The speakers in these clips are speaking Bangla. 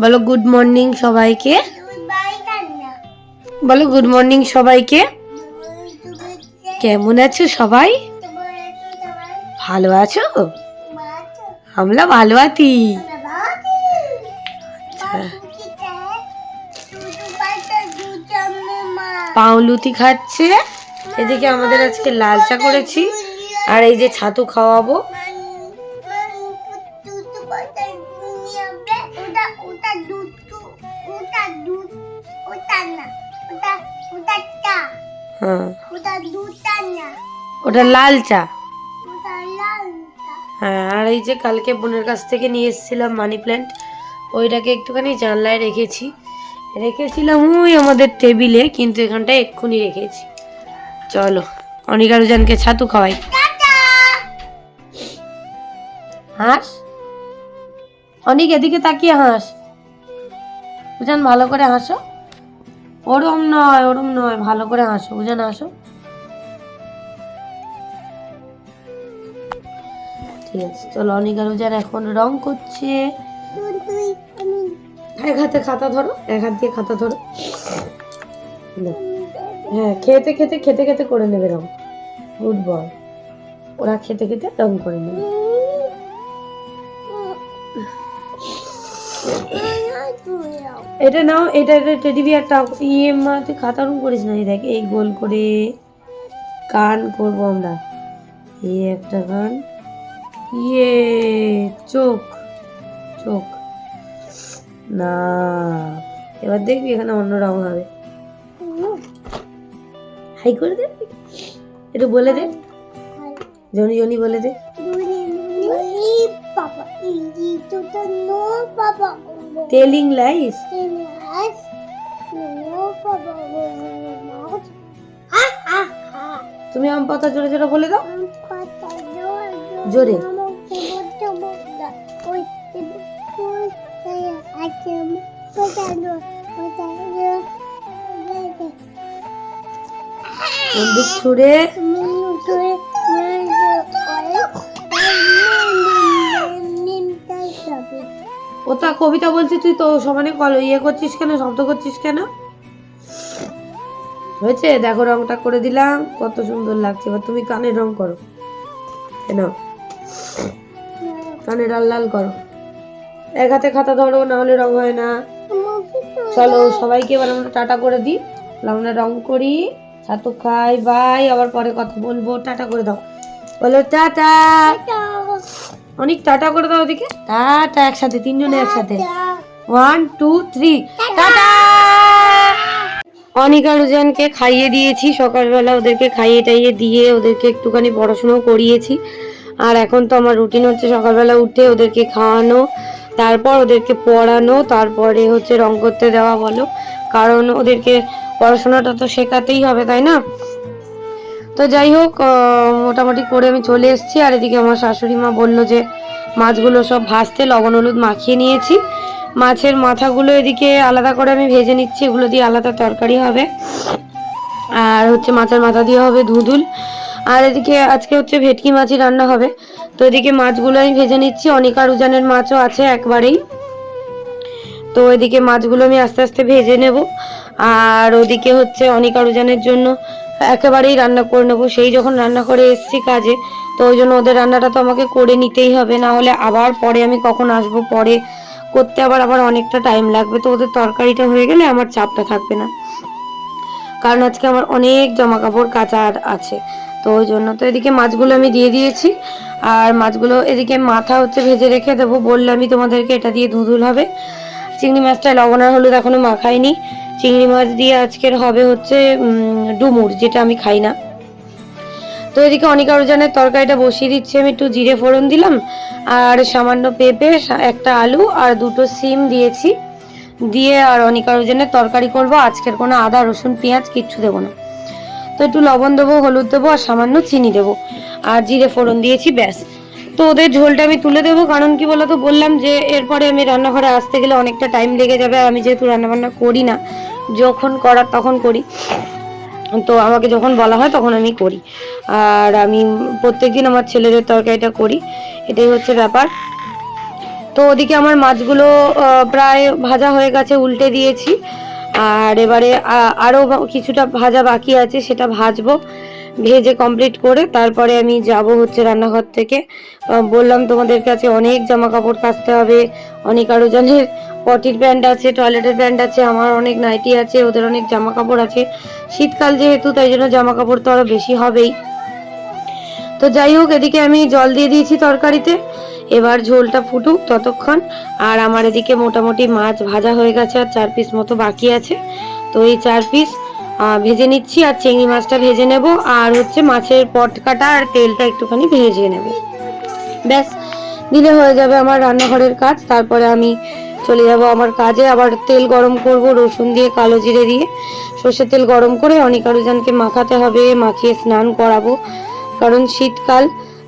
বলো গুড মর্নিং সবাইকে। বলো গুড মর্নিং সবাইকে। কেমন আছো সবাই? ভালো আছো? আমরা ভালো আছি। পাউলুতি খাচ্ছে। এদিকে আমাদের আজকে লাল চা করেছি। আর এই যে ছাতু খাওয়াবো। হ্যাঁ। ওটা লাল চা। হ্যাঁ আর এই যে কালকে বোনের কাছ থেকে নিয়ে এসেছিলাম মানি প্ল্যান্ট। ওইটাকে একটুখানি জানলায় রেখেছি। রেখেছিলাম ওই আমাদের টেবিলে কিন্তু এখানটায় এক্ষুনি রেখেছি। চলো অনিকা রুজানকে ছাতু খাওয়াই। হাঁস? অনেক এদিকে তাকিয়ে হাঁস। বুঝান ভালো করে হাসো। ওরম নয় ওরম নয় ভালো করে হাসো। বুঝান হাসো। ঠিক আছে চলো অনিকা রুজান এখন রং করছে। এক হাতে খাতা ধরো, এক হাত দিয়ে খাতা ধরো। হ্যাঁ খেতে খেতে খেতে খেতে করে নেবে রং গুড বয়। ওরা খেতে খেতে রং করে নেবে। এটা নাও, এটা এটা টেডি বিয়ারটা ইয়ে মা, তুই খাতা রং করিস না দেখ, এই গোল করে কান করব আমরা। এই একটা কান। ইয়ে চোখ চোখ। না, এবার দেখবি এখানে অন্য রং হবে। হাই করে দে। একটু বলে দে। জনি জনি বলে দে. Telling lines. তুমি আম পাতা জোরে জোরে বলে দাও। জোরে। বন্দুক ছুড়ে। ও তা কবিতা বলছি, তুই তো সমানে কল ইয়ে করছিস কেন, শব্দ করছিস কেন? হয়েছে, দেখো রংটা করে দিলাম, কত সুন্দর লাগছে, এবার তুমি কানের রং করো। কেন? কানে লাল লাল করো। এক হাতে খাতা ধরো না হলে রং হয় না। চলো সবাইকে এবার আমরা টাটা করে দিই। আমরা রং করি। ছাতু খাই বাই। আবার পরে কথা বলব। টাটা করে দাও। বলো টাটা। অনেক টাটা করে দাও ওদিকে। টাটা একসাথে তিনজনে একসাথে। One two three tata. Anika রুজানকে খাইয়ে দিয়েছি। সকালবেলা ওদেরকে খাইয়ে টাইয়ে দিয়ে ওদেরকে একটুখানি পড়াশুনো করিয়েছি। আর এখন তো আমার রুটিন হচ্ছে সকালবেলা উঠে ওদেরকে খাওয়ানো। তারপর ওদেরকে পড়ানো, তারপরে হচ্ছে রং করতে দেওয়া বলো। কারণ ওদেরকে পড়াশোনাটা তো শেখাতেই হবে, তাই না? তো যাই হোক মোটামুটি করে আমি চলে এসেছি। আর এদিকে আমার শাশুড়ি মা বলল যে, মাছগুলো সব ভাজতে লবণ, হলুদ মাখিয়ে নিয়েছি। মাছের মাথাগুলো এদিকে আলাদা করে আমি ভেজে নিচ্ছি। এগুলো দিয়ে আলাদা তরকারি হবে। আর হচ্ছে মাছের মাথা দিয়ে হবে ধুধুল। আর এদিকে আজকে হচ্ছে ভেটকি মাছই রান্না হবে। তো এদিকে মাছগুলো আমি ভেজে নিচ্ছি, অনিকা রুজানের মাছও আছে একবারেই। তো এদিকে মাছগুলো আমি আস্তে আস্তে ভেজে নেব। আর ওদিকে হচ্ছে অনিকা রুজানের জন্য একেবারেই রান্না করে নেব। সেই যখন রান্না করে এসেছি কাজে, তো ওই জন্য ওদের রান্নাটা তো আমাকে করে নিতেই হবে। না হলে আবার পরে আমি কখন আসব, পরে করতে আবার আবার অনেকটা টাইম লাগবে। তো ওদের তরকারিটা হয়ে গেলে আমার চাপটা থাকবে না। কারণ আজকে আমার অনেক জামা কাপড় কাচা আছে। তো ওই জন্য তো এদিকে মাছগুলো আমি দিয়ে দিয়েছি। আর মাছগুলো এদিকে মাথা হচ্ছে ভেজে রেখে দেবো। বললে আমি তোমাদেরকে এটা দিয়ে ধুধুল হবে। চিংড়ি মাছটা লবণ আর হলুদ এখনও মাখাইনি। চিংড়ি মাছ দিয়ে আজকের হবে হচ্ছে ডুমুর, যেটা আমি খাই না। তো এদিকে অনিকা রোজানের তরকারিটা বসিয়ে দিচ্ছি। আমি একটু জিরে ফোড়ন দিলাম। আর সামান্য পেঁপে, একটা আলু আর দুটো সিম দিয়েছি। দিয়ে আর অনিকা রোজানের তরকারি করব। আজকের কোনো আদা, রসুন, পেঁয়াজ কিচ্ছু দেবো না। তো একটু লবণ দেবো, হলুদ দেবো আর সামান্য চিনি দেবো। আর জিরে ফোড়ন দিয়েছি, ব্যাস। তো ওদের ঝোলটা আমি তুলে দেবো, কারণ কি বলতো, বললাম যে এরপরে আমি রান্নাঘরে আসতে গেলে অনেকটা টাইম লেগে যাবে আর আমি যেহেতু রান্নাবান্না করি না, যখন করার তখন করি। তো আমাকে যখন বলা হয় তখন আমি করি। আর আমি প্রত্যেকদিন আমার ছেলেদের তরকারিটা করি, এটাই হচ্ছে ব্যাপার। তো ওদিকে আমার মাছগুলো প্রায় ভাজা হয়ে গেছে, উল্টে দিয়েছি। আর এবারে আরও কিছুটা ভাজা বাকি আছে, সেটা ভাজবো, ভেজে কমপ্লিট করে, তারপরে আমি যাব হচ্ছে রান্নাঘর থেকে। বললাম তোমাদের কাছে অনেক জামা কাপড় কাচতে হবে, অনেক আরও জনের পটির প্যান্ট আছে, টয়লেটের প্যান্ট আছে, আমার অনেক নাইটি আছে, ওদের অনেক জামা কাপড় আছে। শীতকাল যেহেতু, তাই জন্য জামা কাপড় তো আরও বেশি হবেই। তো যাই হোক, এদিকে আমি জল দিয়ে দিয়েছি তরকারিতে। এবার ঝোলটা ফুটুক ততক্ষণ। আর আমার এদিকে মোটামুটি মাছ ভাজা হয়ে গেছে আর চার পিস মতো বাকি আছে। তো এই চার পিস ভেজে নিচ্ছি আর চিংড়ি মাছটা ভেজে নেব। আর হচ্ছে মাছের পটকাটা আর তেলটা একটুখানি ভেজে নেব। ব্যাস, দিলে হয়ে যাবে আমার রান্নাঘরের কাজ। তারপরে আমি চলে যাব আমার কাজে। আবার তেল গরম করব রসুন দিয়ে কালো জিরে দিয়ে। সর্ষের তেল গরম করে অনেক আরুজানকে মাখাতে হবে, মাখিয়ে স্নান করাবো। কারণ শীতকাল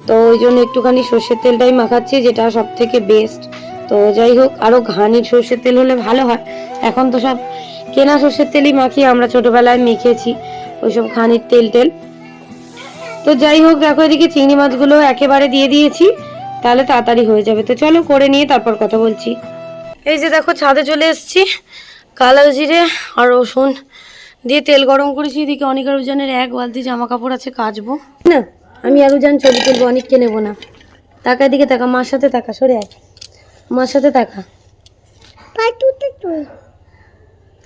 তো ওই জন্য একটুখানি সর্ষের তেলটাই মাখাচ্ছি, যেটা সব থেকে বেস্ট তো যাই হোক আরও ঘানির সর্ষের তেল হলে ভালো হয়। এখন তো সব কেনা সর্ষের তেলই মাখিয়ে আমরা ছোটোবেলায় মেখেছি ওইসব ঘানির তেল টেল। তো যাই হোক, দেখো এদিকে চিংড়ি মাছগুলো একেবারে দিয়ে দিয়েছি, তাহলে তাড়াতাড়ি হয়ে যাবে। তো চলো করে নিয়ে তারপর কথা বলছি। এই যে দেখো, ছাদে চলে এসেছি, কালো জিরে আর রসুন দিয়ে তেল গরম করেছি। এদিকে অনেক আরুজানের এক বালতি জামা কাপড় আছে, কাচবো। না আমি আরুজান ছবি তুলবো অনেককে নেব না। টাকা দিকে তাকা মার সাথে তাকা সরে আয়। মার সাথে তাকা।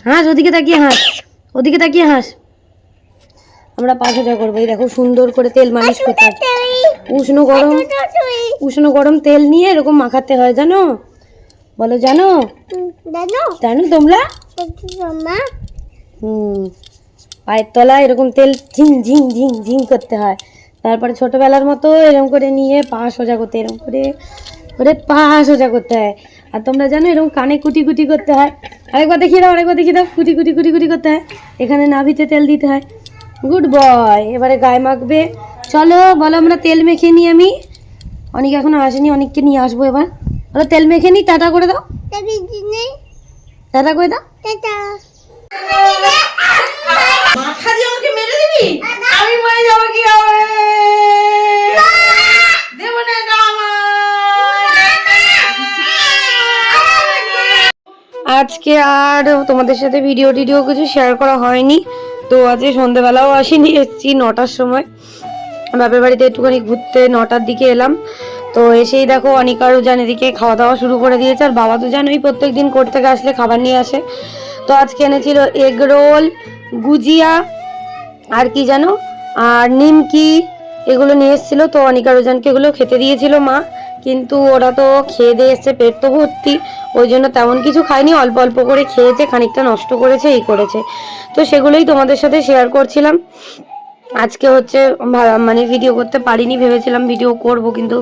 হাঁস ওদিকে তাকিয়ে হাঁস। ওদিকে তাকিয়ে হাঁস। আমরা পাঁচ হাজার করব এই দেখো সুন্দর করে তেল মালিশ করতে হয়। উষ্ণ গরম উষ্ণ গরম তেল নিয়ে এরকম মাখাতে হয় জানো? বলো জানো? জানো? তোমরা? হুম পায়ের তলায় এরকম তেল ঝিং ঝিং ঝিং ঝিং করতে হয়। তারপরে ছোটবেলার মতো এরকম করে নিয়ে পা সোজা করতে এরকম করে করে পা সোজা করতে হয়। আর তোমরা জানো এরকম কানে কুটি কুটি করতে হয়। আরেকবার দেখিয়ে দাও আরেকবার দেখিয়ে দাও কুটি কুটি কুটি কুটি করতে হয়। এখানে নাভিতে তেল দিতে হয়। গুড বয় এবারে গায়ে মাখবে। চলো বলো আমরা তেল মেখে নিই আমি। অনেক এখনও আসেনি অনেককে নিয়ে আসব এবার। বলো তেল মেখে নিই টাটা করে দাও। টাটা করে দাও। টাটা। মাথা দিয়ে আমাকে মেরে দিবি? আমি মরে যাব কি হবে দেবো না আজকে আর তোমাদের সাথে ভিডিও টিডিও কিছু শেয়ার করা হয়নি। তো আজকে সন্ধেবেলাও আসিনি এসেছি নটার সময়। বাপের বাড়িতে একটুখানি ঘুরতে নটার দিকে এলাম। তো এসেই দেখো অনিকারও জান এদিকে খাওয়া দাওয়া শুরু করে দিয়েছে। আর বাবা তো জানোই প্রত্যেক দিন কোর্ট থেকে আসলে খাবার নিয়ে আসে। তো আজকে এনেছিল এগ রোল, গুজিয়া, আর কি জানো? আর নিমকি, এগুলো নিয়ে এসেছিল। তো অনিকা রোজানকে এগুলো খেতে দিয়েছিল মা। কিন্তু ওরা তো খেয়ে দিয়ে এসছে পেট তো ভর্তি। ওই জন্য তেমন কিছু খায়নি। অল্প অল্প করে খেয়েছে, খানিকটা নষ্ট করেছে, এই করেছে। তো সেগুলোই তোমাদের সাথে শেয়ার করছিলাম। আজকে হচ্ছে মানে ভিডিও করতে পারিনি, ভেবেছিলাম ভিডিও করব, কিন্তু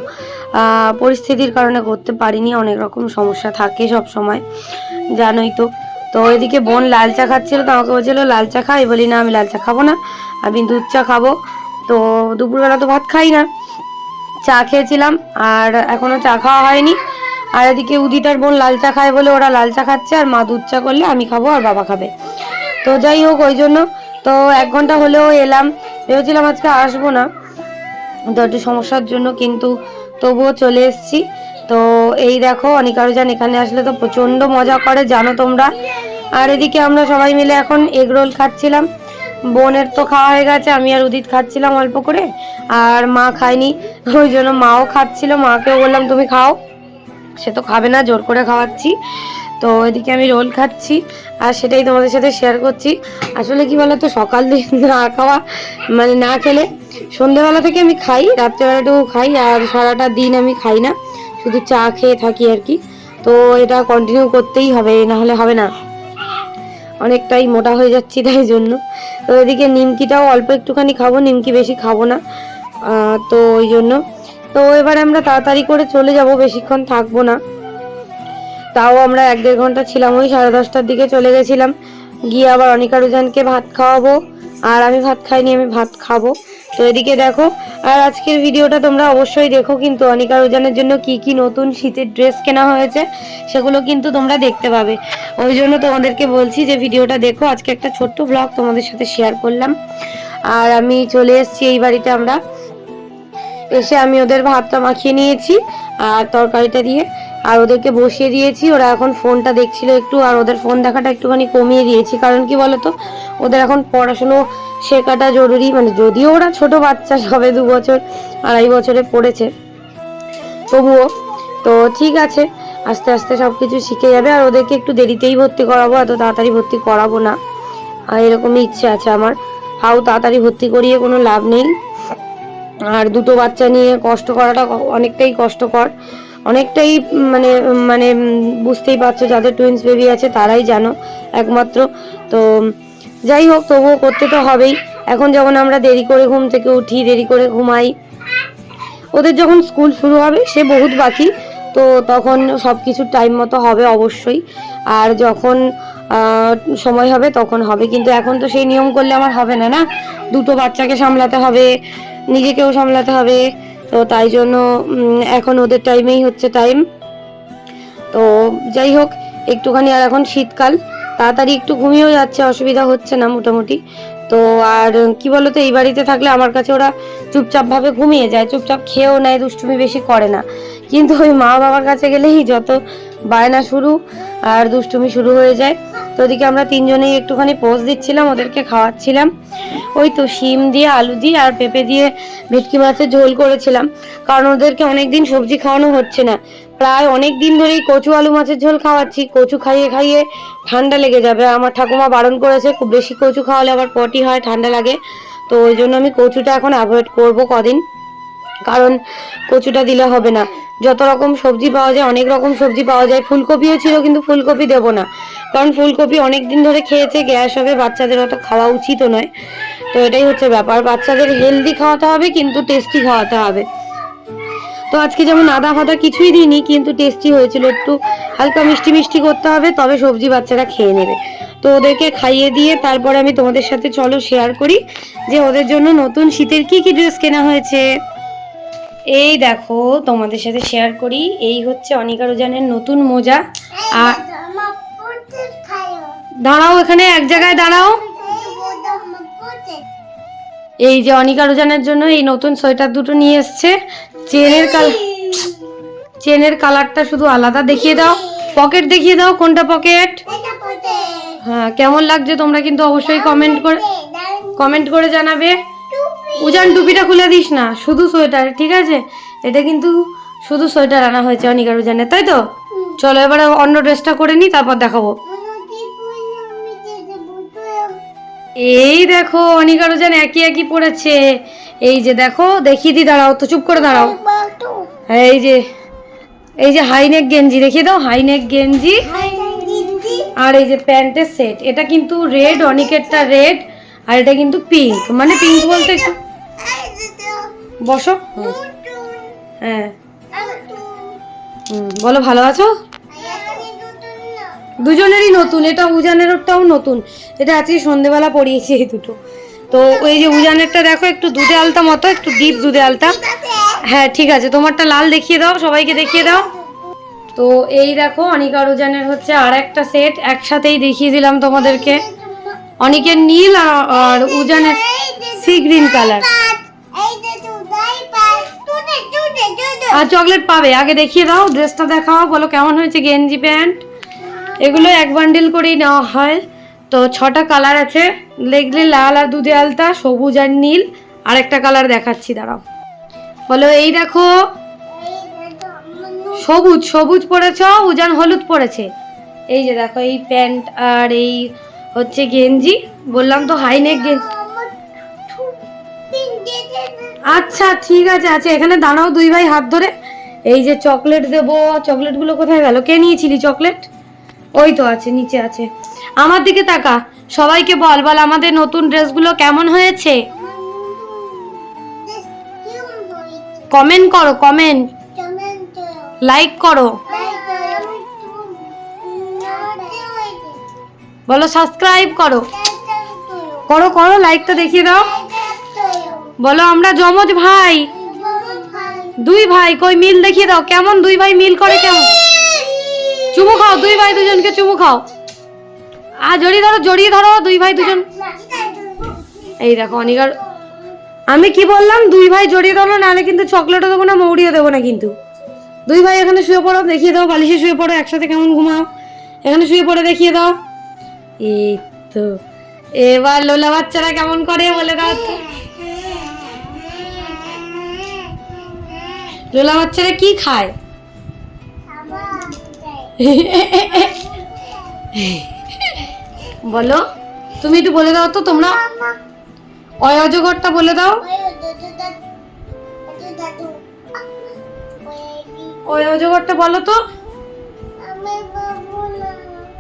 পরিস্থিতির কারণে করতে পারিনি। অনেক রকম সমস্যা থাকে সব সময় জানোই তো। তো এদিকে বোন লাল চা খাচ্ছিল, তো আমাকে বলছিল, লাল চা খাই? বলি, না, আমি লাল চা খাব না, আমি দুধ চা খাব। তো দুপুরবেলা তো ভাত খাই না। চা খেয়েছিলাম, আর এখনও চা খাওয়া হয়নি। আর এদিকে উদিতার বোন লাল চা খায় বলে ওরা লাল চা খাচ্ছে, আর মা দুধ চা করলে আমি খাব, আর বাবা খাবে। তো যাই হোক, ওই জন্য তো এক ঘণ্টা হলেও এলাম। ভেবেছিলাম আজকে আসব না, তো একটু সমস্যার জন্য কিন্তু তবুও চলে এসেছি। তো এই দেখো অনিকারুজান এখানে আসলে তো প্রচণ্ড মজা করে, জানো তোমরা? আর এদিকে আমরা সবাই মিলে এখন এগ রোল খাচ্ছিলাম। বোনের তো খাওয়া হয়ে গেছে, আমি আর উদিত খাচ্ছিলাম অল্প করে, আর মা খায়নি। ওই জন্য মাও খাচ্ছিল মাকেও বললাম, তুমি খাও। সে তো খাবে না, জোর করে খাওয়াচ্ছি। তো এদিকে আমি রোল খাচ্ছি, আর সেটাই তোমাদের সাথে শেয়ার করছি। আসলে কি বলতো, সকাল দিন না খাওয়া মানে না খেলে সন্ধেবেলা থেকে আমি খাই রাত্রেবেলাটাও খাই, আর সারাটা দিন আমি খাই না। শুধু চা খেয়ে থাকি আর কি। তো এটা কন্টিনিউ করতেই হবে না হলে হবে না। অনেকটাই মোটা হয়ে যাচ্ছি তাই জন্য। তো এদিকে নিমকিটাও অল্প একটুখানি খাব, নিমকি বেশি খাব না। তো ওই জন্য। তো এবার আমরা তাড়াতাড়ি করে চলে যাব, বেশিক্ষণ থাকব না। তাও আমরা এক দেড় ঘণ্টা ছিলাম, ওই সাড়ে দশটার দিকে চলে গেছিলাম। গিয়ে আবার অনিকা রুজানকে ভাত খাওয়াবো। আর আমি ভাত খাইনি, আমি ভাত খাব। তো এদিকে দেখো, আর আজকের ভিডিওটা তোমরা অবশ্যই দেখো, কিন্তু অনিকা রোজানের জন্য কি কি নতুন শীতের ড্রেস কেনা হয়েছে, সেগুলো কিন্তু তোমরা দেখতে পাবে। ওই জন্য তোমাদেরকে বলছি যে ভিডিওটা দেখো, আজকে একটা ছোট্ট ব্লগ তোমাদের সাথে শেয়ার করলাম। আর আমি চলে এসেছি এই বাড়িতে আমরা। এসে আমি ওদের ভাতটা মাখিয়ে নিয়েছি, আর তরকারিটা দিয়ে আর ওদেরকে বসিয়ে দিয়েছি, ওরা এখন ফোনটা দেখছিল একটু, আর ওদের ফোন দেখাটা একটুখানি কমিয়ে দিয়েছি। কারণ কি বলতো, ওদের এখন পড়াশুনো শেখাটা জরুরি মানে যদিও ওরা ছোট বাচ্চা, সবে দু বছর, আড়াই বছরে পড়েছে। তবুও, তো ঠিক আছে, আস্তে আস্তে সব কিছু শিখে যাবে, আর ওদেরকে একটু দেরিতেই ভর্তি করাবো, এত তাড়াতাড়ি ভর্তি করাবো না। আর এরকমই ইচ্ছে আছে আমার। হাউ তাড়াতাড়ি ভর্তি করিয়ে কোনো লাভ নেই। আর দুটো বাচ্চা নিয়ে কষ্ট করাটা অনেকটাই কষ্টকর। অনেকটাই মানে মানে বুঝতেই পারছ যাদের টুইন্স বেবি আছে তারাই জানো একমাত্র। তো, যাই হোক, তবুও করতে তো হবেই। এখন যখন আমরা দেরি করে ঘুম থেকে উঠি, দেরি করে ঘুমাই, ওদের যখন স্কুল শুরু হবে, সে বহুত বাকি। তো তখন সব কিছু টাইম মতো হবে অবশ্যই। আর যখন সময় হবে তখন হবে। কিন্তু এখন তো সেই নিয়ম করলে আমার হবে না না? দুটো বাচ্চাকে সামলাতে হবে, নিজেকেও সামলাতে হবে। তো তাই জন্য এখন ওদের টাইমেই হচ্ছে টাইম তো যাই হোক, একটুখানি আর এখন শীতকাল। তাড়াতাড়ি একটু ঘুমিয়েও যাচ্ছে, অসুবিধা হচ্ছে না মোটামুটি। তো আর কি বলতো, এই বাড়িতে থাকলে আমার কাছে ওরা চুপচাপ ভাবে ঘুমিয়ে যায়, চুপচাপ খেয়েও নেয়, দুষ্টুমি বেশি করে না। কিন্তু ওই মা বাবার কাছে গেলেই যত বায়না শুরু আর দুষ্টুমি শুরু হয়ে যায়। তো ওদিকে আমরা তিনজনেই একটুখানি পোজ দিচ্ছিলাম, ওদেরকে খাওয়াচ্ছিলাম। ওই তো শিম দিয়ে আলু দিয়ে আর পেঁপে দিয়ে ভেটকি মাছের ঝোল করেছিলাম। কারণ ওদেরকে অনেক দিন সবজি খাওয়ানো হচ্ছে না। প্রায় অনেক দিন ধরেই কচু আলু মাছের ঝোল খাওয়াচ্ছি। কচু খাইয়ে খাইয়ে ঠান্ডা লেগে যাবে। আমার ঠাকুমা বারণ করেছে, খুব বেশি কচু খাওয়ালে আবার পটি হয়, ঠান্ডা লাগে। তো ওই জন্য আমি কচুটা এখন অ্যাভয়েড করব কদিন। কারণ কচুটা দিলে হবে না। যত রকম সবজি পাওয়া যায়, অনেক রকম সবজি পাওয়া যায়। ফুলকপিও ছিল, কিন্তু ফুলকপি দেবো না। কারণ ফুলকপি অনেক দিন ধরে খেয়েছে, গ্যাস হবে, বাচ্চাদের অত খাওয়া উচিতও নয়। তো এটাই হচ্ছে ব্যাপার। বাচ্চাদের হেলদি খাওয়াতে হবে, কিন্তু টেস্টি খাওয়াতে হবে। তো আজকে যেমন আদা ফাদা কিছুই দিইনি, কিন্তু টেস্টি হয়েছিল। একটু হালকা মিষ্টি মিষ্টি করতে হবে, তবে সবজি বাচ্চারা খেয়ে নেবে। তো ওদেরকে খাইয়ে দিয়ে তারপরে আমি তোমাদের সাথে চলো শেয়ার করি যে ওদের জন্য নতুন শীতের কি কি ড্রেস কেনা হয়েছে। এই দেখো, তোমাদের সাথে শেয়ার করি। এই হচ্ছে অনিকা রোজানের নতুন মোজা। আর দাঁড়াও এখানে, এক জায়গায় দাঁড়াও। এই যে অনিকা রোজানের জন্য এই নতুন সোয়েটার দুটো নিয়ে এসছে। চেনের কাল চেনের কালারটা শুধু আলাদা দেখিয়ে দাও। পকেট দেখিয়ে দাও কোনটা পকেট। হ্যাঁ কেমন লাগছে তোমরা কিন্তু অবশ্যই কমেন্ট করে কমেন্ট করে জানাবে। উজান টুপিটা খুলে দিস না, শুধু সোয়েটার, ঠিক আছে? এটা কিন্তু শুধু সোয়েটার আনা হয়েছে অনিকার রোজানের তাই তো? চলো এবারে অন্য ড্রেসটা করে নিই তারপর দেখাবো। এই দেখো অনিকা রোজান একই একই পড়েছে এই যে দেখো দেখিয়ে দি, দাঁড়াও তো, চুপ করে দাঁড়াও। এই যে এই যে হাইনেক গেঞ্জি, দেখিয়ে দাও হাইনেক গেঞ্জি। আর এই যে প্যান্টের সেট, এটা কিন্তু রেড অনিকেরটা রেড আর এটা কিন্তু পিঙ্ক মানে পিঙ্ক বলতে একটু বসো। হ্যাঁ। বলো, ভালো আছো? দুজনেরই নতুন, এটা উজানেরটাও নতুন। এটা আজকে সন্ধেবেলা পরিয়েছি এই দুটো। তো ওই যে উজানেরটা দেখো, একটু দুধে আলতা মতো, একটু ডিপ দুধে আলতা। হ্যাঁ ঠিক আছে, তোমারটা লাল দেখিয়ে দাও, সবাইকে দেখিয়ে দাও। তো এই দেখো, অনিকা রোজানের হচ্ছে আর একটা সেট, একসাথেই দেখিয়ে দিলাম তোমাদেরকে। অনেকের নীল আর উজানের সি গ্রিন কালার। আর চকলেট পাবে। আগে দেখিয়ে দাও, ড্রেসটা দেখাও, বলো কেমন হয়েছে গেঞ্জি প্যান্ট? এগুলো এক বান্ডিল করেই নেওয়া হয়। তো ছটা কালার আছে লেগলে লাল আর দুধে আলতা, সবুজ আর নীল। আর একটা কালার দেখাচ্ছি, দাঁড়াও। বলো, এই দেখো, সবুজ সবুজ পরেছ, উজান হলুদ পরেছে। এই যে দেখো, এই প্যান্ট আর এই হচ্ছে গেঞ্জি। বললাম তো হাইনেক গেঞ্জি। আচ্ছা ঠিক আছে আছে এখানে দাঁড়াও দুই ভাই হাত ধরে। এই যে চকলেট দেবো চকলেটগুলো কোথায় গেল? কে নিয়েছিলি চকলেট ওই তো আছে, নিচে আছে। আমার দিকে তাকা, সবাইকে বল বল, আমাদের নতুন ড্রেসগুলো কেমন হয়েছে? কমেন্ট করো কমেন্ট লাইক করো। বলো সাবস্ক্রাইব করো। করো করো লাইকটা দেখিয়ে দাও। বলো, আমরা জমজ ভাই। দুই ভাই, কই মিল দেখিয়ে দাও, কেমন দুই ভাই মিল করে কেমন? চুমু খাও, দুই ভাই দুজনকে চুমু খাও। আর জড়িয়ে ধরো জড়িয়ে ধরো, দুই ভাই দুজন। এই দেখো অনিকার আমি কি বললাম, দুই ভাই জড়িয়ে ধরো নাহলে কিন্তু চকলেটও দেবো না, মৌরিও দেবো না কিন্তু। দুই ভাই এখানে শুয়ে পড়ো, দেখিয়ে দাও, বালিশে শুয়ে পড়ো, একসাথে কেমন ঘুমাও। এখানে শুয়ে পড়ে, দেখিয়ে দাও। এই তো, এবার লোলা বাচ্চারা কেমন করে বলে দাও। লোলা বাচ্চারা কি খায়? বলো, তুমি একটু বলে দাও তো, তোমরা। অয় অজগরটা বলে দাও। অয় অজগরটা বলো তো।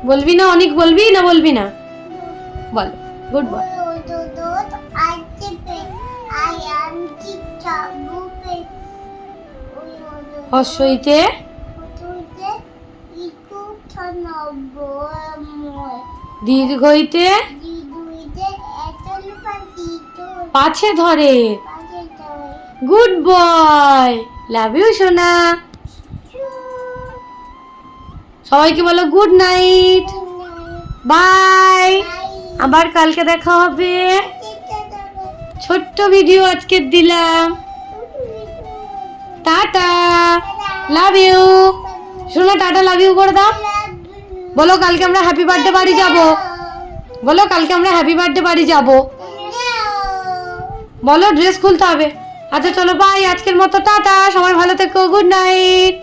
বলবি না, অনেক, বলবি না বলবি না? বলো, গুড বয়। হর্ষইতে দীর্ঘইতে পাছে ধরে। গুড বয় লাভ ইউ সোনা। সবাইকে বলো গুড নাইট। বাই। আবার কালকে দেখা হবে। ছোট্ট ভিডিও আজকে দিলাম। টাটা। লাভ ইউ শোনো, টাটা লাভ ইউ করে দাও। বলো, কালকে আমরা হ্যাপি বার্থডে বাড়ি যাব। বলো, কালকে আমরা হ্যাপি বার্থডে বাড়ি যাব। বলো ড্রেস খুলতে হবে। আচ্ছা চলো বাই আজকের মতো, টাটা। সবাই ভালো থেকো। Good night